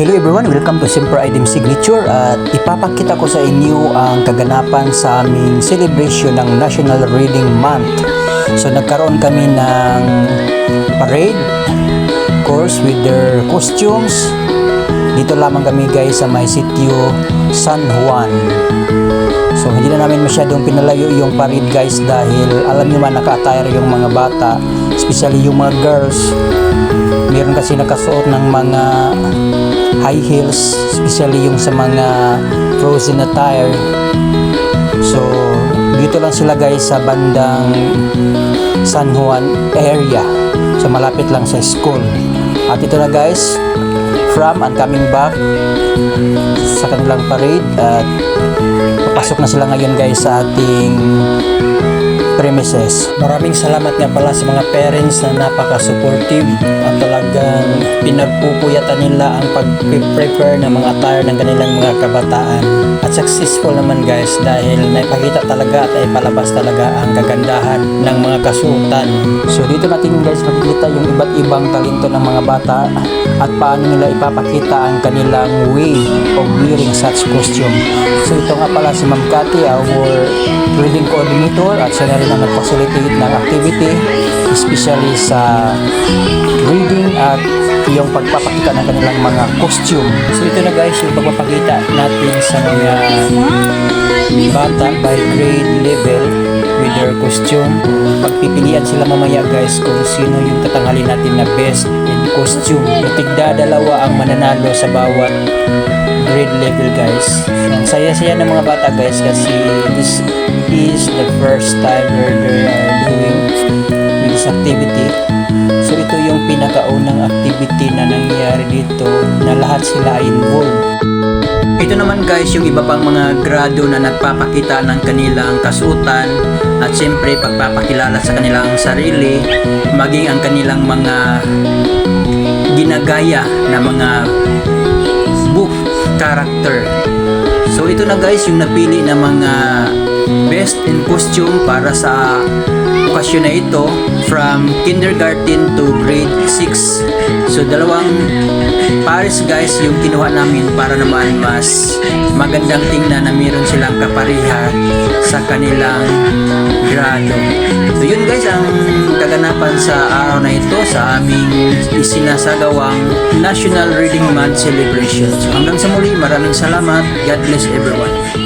Hello everyone, welcome to Simper Item Signature at ipapakita ko sa inyo ang kaganapan sa aming celebration ng National Reading Month. So nagkaroon kami ng parade, course with their costumes. Dito lamang kami guys sa may sitio San Juan. So hindi na namin masyadong pinalayo yung parade guys dahil alam nyo man naka-attire yung mga bata, especially yung mga girls. Kasi nakasuot ng mga high heels, especially yung sa mga frozen attire. So dito lang sila guys sa bandang San Juan area. So malapit lang sa school. At ito na guys, from and coming back sa kanilang parade at papasok na sila ngayon guys sa ating premises. Maraming salamat nga pala sa mga parents na napaka-supportive at talagang pinagpupuyatan nila ang pag-prepare ng mga attire ng kanilang mga kabataan. At successful naman guys dahil naipakita talaga at naipalabas talaga ang kagandahan ng mga kasuotan. So dito natin guys makikita yung iba't ibang talento ng mga bata at paano nila ipapakita ang kanilang way of wearing such costume. So ito nga pala si Ma'am Cathy, our reading coordinator at siya na rin ang nag-facilitate ng activity especially sa reading at yung pagpapakita ng kanilang mga costume. So ito na guys yung pagpapakita natin sa mga bata by grade level with their costume. Pagpipilian sila mamaya guys kung sino yung tatanghalin natin na best in costume. Tigda dalawa ang mananalo sa bawat grade level guys. Ang saya-saya ng mga bata guys kasi this is the first time where they are doing this activity. Yung pinakaunang activity na nangyayari dito na lahat sila ay involved. Ito naman guys yung iba pang mga grado na nagpapakita ng kanilang kasuotan at siyempre pagpapakilala sa kanilang sarili maging ang kanilang mga ginagaya na mga book character. So ito na guys yung napili na mga best in costume para sa okasyon na ito from kindergarten to 6. So dalawang pares guys yung kinuha namin para naman mas magandang tingnan na meron silang kapariha sa kanilang grado. So yun guys ang kaganapan sa araw na ito sa aming isinasagawang National Reading Month Celebration. So hanggang sa muli, maraming salamat. God bless everyone.